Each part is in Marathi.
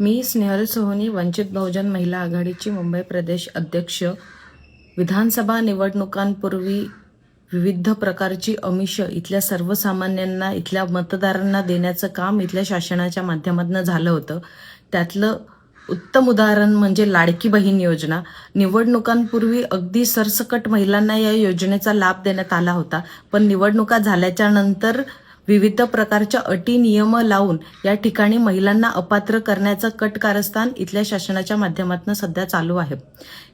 मी स्नेहल सोहनी वंचित बहुजन महिला आघाडीची मुंबई प्रदेश अध्यक्ष. विधानसभा निवडणुकांपूर्वी विविध प्रकारची अमिष इथल्या सर्वसामान्यांना इथल्या मतदारांना देण्याचं काम इथल्या शासनाच्या माध्यमातून झालं होतं. त्यातलं उत्तम उदाहरण म्हणजे लाडकी बहीण योजना. निवडणुकांपूर्वी अगदी सरसकट महिलांना या योजनेचा लाभ देण्यात आला होता पण निवडणुका झाल्याच्यानंतर विविध प्रकारच्या अटी नियम लावून या ठिकाणी महिलांना अपात्र करण्याचं कट कारस्थान इथल्या शासनाच्या माध्यमातून सध्या चालू आहे.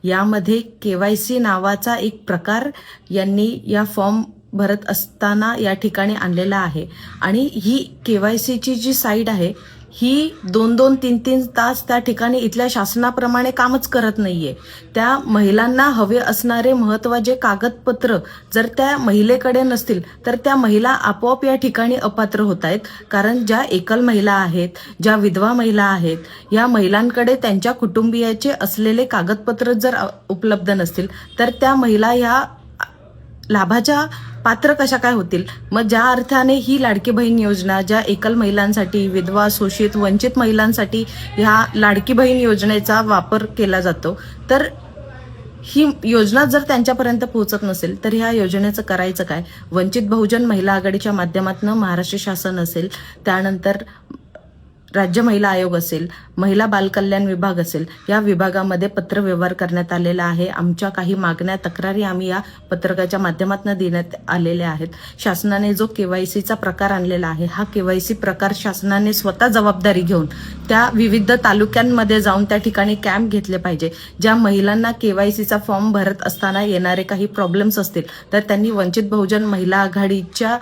यामध्ये के वाय सी नावाचा एक प्रकार यांनी या फॉर्म भरत असताना या ठिकाणी आणलेला आहे. आणि ही के वाय सीची जी साईट आहे ही दोन दोन तीन तीन तास त्या ठिकाणी इथल्या शासनाप्रमाणे कामच करत नाहीये. त्या महिलांना हवे असणारे महत्त्वाचे कागदपत्र जर त्या महिलेकडे नसतील तर त्या महिला आपोआप या ठिकाणी अपात्र होत आहेत कारण ज्या एकल महिला आहेत ज्या विधवा महिला आहेत या महिलांकडे त्यांच्या कुटुंबियाचे असलेले कागदपत्र जर उपलब्ध नसतील तर त्या महिला ह्या लाभाच्या पात्र कशा काय होतील? मग ज्या अर्थाने ही लाडकी बहीण योजना ज्या एकल महिलांसाठी विधवा शोषित वंचित महिलांसाठी ह्या लाडकी बहीण योजनेचा वापर केला जातो तर ही योजना जर त्यांच्यापर्यंत पोहोचत नसेल तर ह्या योजनेचं करायचं काय? वंचित बहुजन महिला आघाडीच्या माध्यमातून महाराष्ट्र शासन असेल त्यानंतर राज्य महिला आयोग असेल महिला बालकल्याण विभाग असेल या विभागामध्ये पत्रव्यवहार करण्यात आलेला आहे. आमच्या काही मागण्या तक्रारी आम्ही या पत्रकाच्या माध्यमातून देण्यात आलेल्या आहेत. शासनाने जो केवायसीचा प्रकार आणलेला आहे हा केवायसी प्रकार शासनाने स्वतः जबाबदारी घेऊन त्या विविध तालुक्यांमध्ये जाऊन त्या ठिकाणी कॅम्प घेतले पाहिजे. ज्या महिलांना केवायसीचा फॉर्म भरत असताना येणारे काही प्रॉब्लेम्स असतील तर त्यांनी वंचित बहुजन महिला आघाडीच्या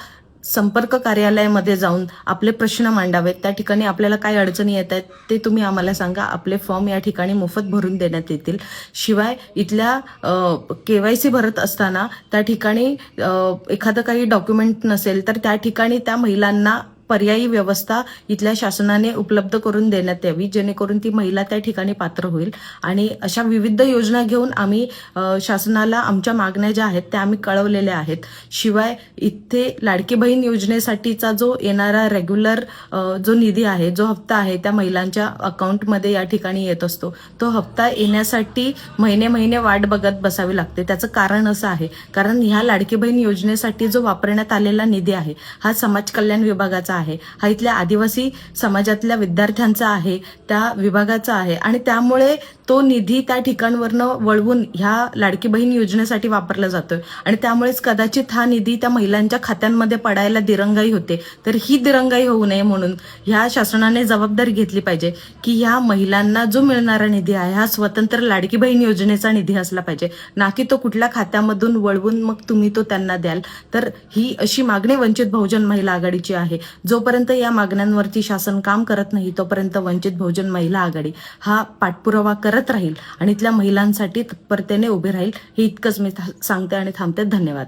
संपर्क कार्यालयामध्ये जाऊन आपले प्रश्न मांडावेत. त्या ठिकाणी आपल्याला काय अडचणी येत आहेत ते तुम्ही आम्हाला सांगा. आपले फॉर्म या ठिकाणी मोफत भरून देण्यात येतील. शिवाय इथल्या के वाय सी भरत असताना त्या ठिकाणी एखादं काही डॉक्युमेंट नसेल तर त्या ठिकाणी त्या महिलांना पर्यायी व्यवस्था इथल्या शासनाने उपलब्ध करून देण्यात यावी जेणेकरून ती महिला त्या ठिकाणी पात्र होईल. आणि अशा विविध योजना घेऊन आम्ही शासनाला आमच्या मागण्या ज्या आहेत त्या आम्ही कळवलेल्या आहेत. शिवाय इथे लाडकी बहीण योजनेसाठीचा जो येणारा रेग्युलर जो निधी आहे जो हप्ता आहे त्या महिलांच्या अकाउंटमध्ये या ठिकाणी येत असतो. तो हप्ता येण्यासाठी महिने महिने वाट बघत बसावी लागते. त्याचं कारण असं आहे. कारण ह्या लाडकी बहीण योजनेसाठी जो वापरण्यात आलेला निधी आहे हा समाज कल्याण विभागाचा आहे. हा इथल्या आदिवासी समाजातल्या विद्यार्थ्यांचा आहे त्या विभागाचा आहे. आणि त्यामुळे तो निधी त्या ठिकाणवरनं वळवून ह्या लाडकी बहीण योजनेसाठी वापरला जातोय. आणि त्यामुळेच कदाचित हा निधी त्या महिलांच्या खात्यांमध्ये पडायला दिरंगाई होते. तर ही दिरंगाई होऊ नये म्हणून ह्या शासनाने जबाबदारी घेतली पाहिजे की ह्या महिलांना जो मिळणारा निधी आहे हा स्वतंत्र लाडकी बहीण योजनेचा निधी असला पाहिजे. ना की तो कुठल्या खात्यामधून वळवून मग तुम्ही तो त्यांना द्याल. तर ही अशी मागणी वंचित बहुजन महिला आघाडीची आहे. जोपर्यंत या मागण्यांवरती शासन काम करत नाही तोपर्यंत वंचित बहुजन महिला आघाडी हा पाठपुरावा करत राहील आणि इथल्या महिलांसाठी तत्परतेने उभे राहील हे इतकंच मी सांगते आणि थांबते. धन्यवाद.